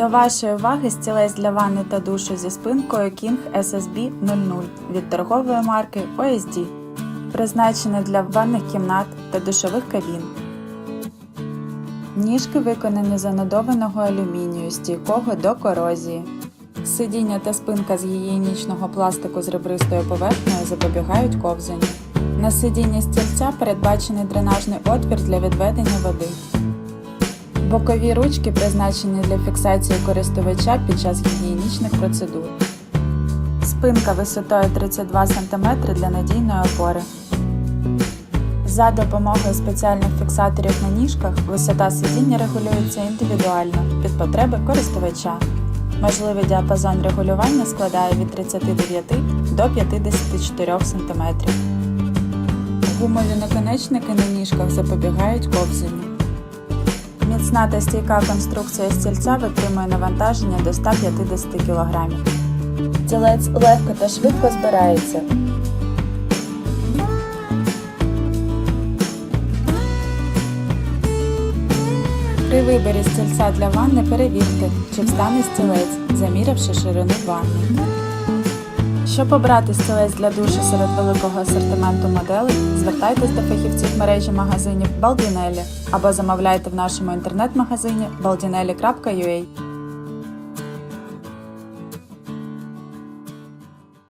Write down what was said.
До вашої уваги стілець для ванни та душу зі спинкою King SSB 00 від торгової марки OSD, призначений для ванних кімнат та душових кабін. Ніжки виконані з анодованого алюмінію, стійкого до корозії. Сидіння та спинка з гігієнічного пластику з ребристою поверхнею запобігають ковзанню. На сидінні стільця передбачений дренажний отвір для відведення води. Бокові ручки призначені для фіксації користувача під час гігієнічних процедур. Спинка висотою 32 см для надійної опори. За допомогою спеціальних фіксаторів на ніжках висота сидіння регулюється індивідуально під потреби користувача. Можливий діапазон регулювання складає від 39 до 54 см. Гумові наконечники на ніжках запобігають ковзанню. Міцна та стійка конструкція стільця витримує навантаження до 150 кг. Стілець легко та швидко збирається. При виборі стільця для ванни перевірте, чи встане стілець, замірявши ширину ванни. Щоб обрати стілець для душу серед великого асортименту моделей, звертайтесь до фахівців мережі магазинів Балдінелі або замовляйте в нашому інтернет-магазині baldinelli.ua.